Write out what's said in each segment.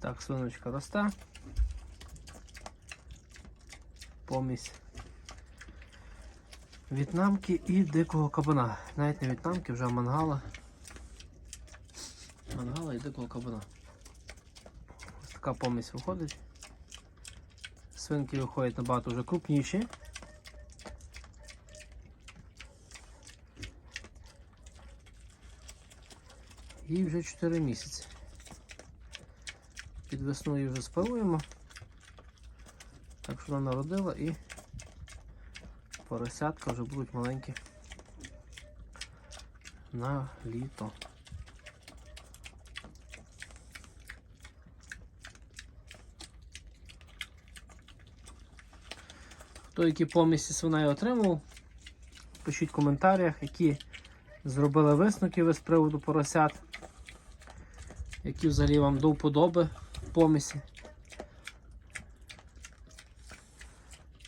так свиночка росте. Помість в'єтнамки і дикого кабана. Навіть не в'єтнамки, вже мангала. Мангала і дикого кабана. Ось така помість виходить. Свинки виходять набагато вже крупніші. Їй вже 4 місяці. Під весну її вже спаруємо. Так що вона народила і поросятка вже будуть маленькі на літо. Хто які помісті свиней отримав, пишіть в коментарях, які зробили висновки ви з приводу поросят, які взагалі вам до вподоби помісі.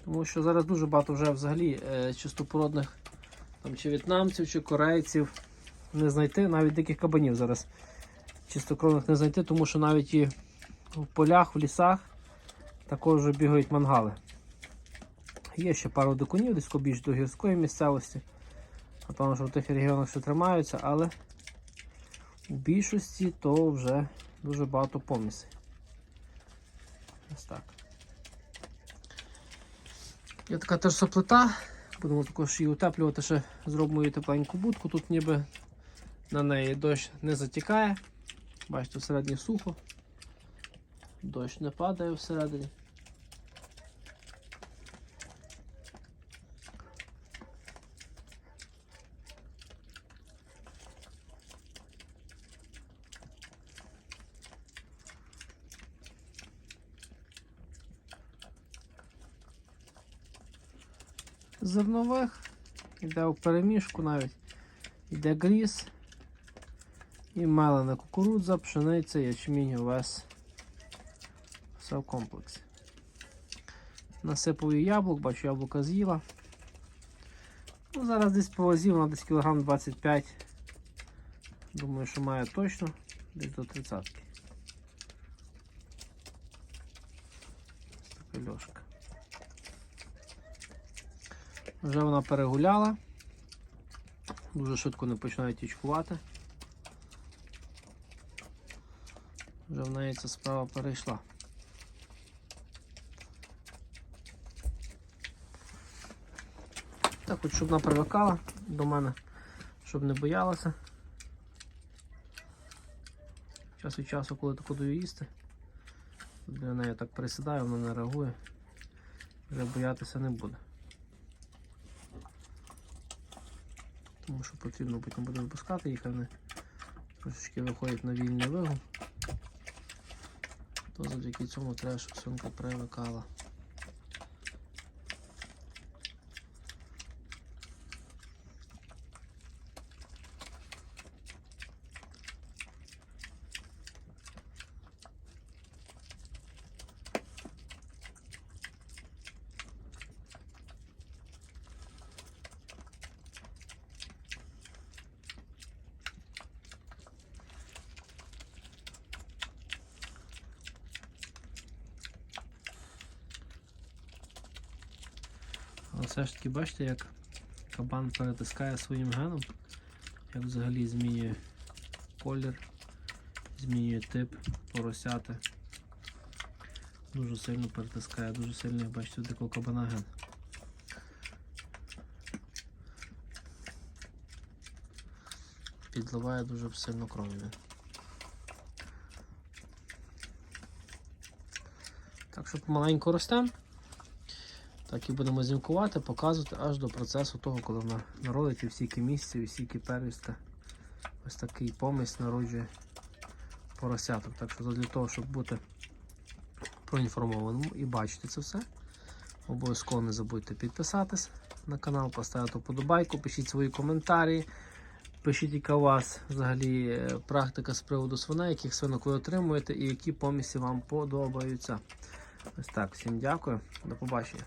Тому що зараз дуже багато вже взагалі е, чистопородних там, чи в'єтнамців, чи корейців не знайти, навіть диких кабанів зараз чистокровних не знайти, тому що навіть і в полях, в лісах також бігають мангали. Є ще пару дикунів, десь більш до гірської місцевості. Напевно, що в тих регіонах ще тримаються, але в більшості то вже дуже багато помісей. Ось так. Є така теж соплита. Будемо також її утеплювати, ще зробимо її тепленьку будку. Тут ніби на неї дощ не затікає. Бачите, всередині сухо. Дощ не падає всередині. Зернових, йде в перемішку навіть, йде гріз і мелена кукурудза, пшениця, ячмінь, овес. Все в комплексі. Насипав яблук, бачу, яблука з'їла. Ну, зараз десь по вазі, вона десь кілограм 25. Думаю, що має точно, десь до 30. Ось. Вже вона перегуляла. Дуже швидко не починає тічкувати. Вже в неї ця справа перейшла. Так, от щоб вона привикала до мене, щоб не боялася. Час від часу, коли таку даю їсти, для неї так присідаю, вона не реагує, вже боятися не буде. Тому що потрібно потім буде випускати їх, вони трошечки виходять на вільний вигул. То завдяки цьому треба, щоб свинка привикала. Але все ж таки бачите, як кабан перетискає своїм геном, як взагалі змінює колір, змінює тип поросяти. Дуже сильно перетискає, дуже сильно, як бачите, дикого кабана ген. Підливає дуже сильно кров'ю. Так що помаленьку ростемо. Так і будемо зімкувати, показувати аж до процесу того, коли вона народить і всіки місці, і всіки. Ось такий помість народжує поросяток. Так що для того, щоб бути проінформованим і бачити це все, обов'язково не забудьте підписатись на канал, поставити вподобайку, пишіть свої коментарі. Пишіть, яка у вас взагалі е, практика з приводу свиней, яких свинок ви отримуєте і які помісті вам подобаються. Ось так, всім дякую, до побачення.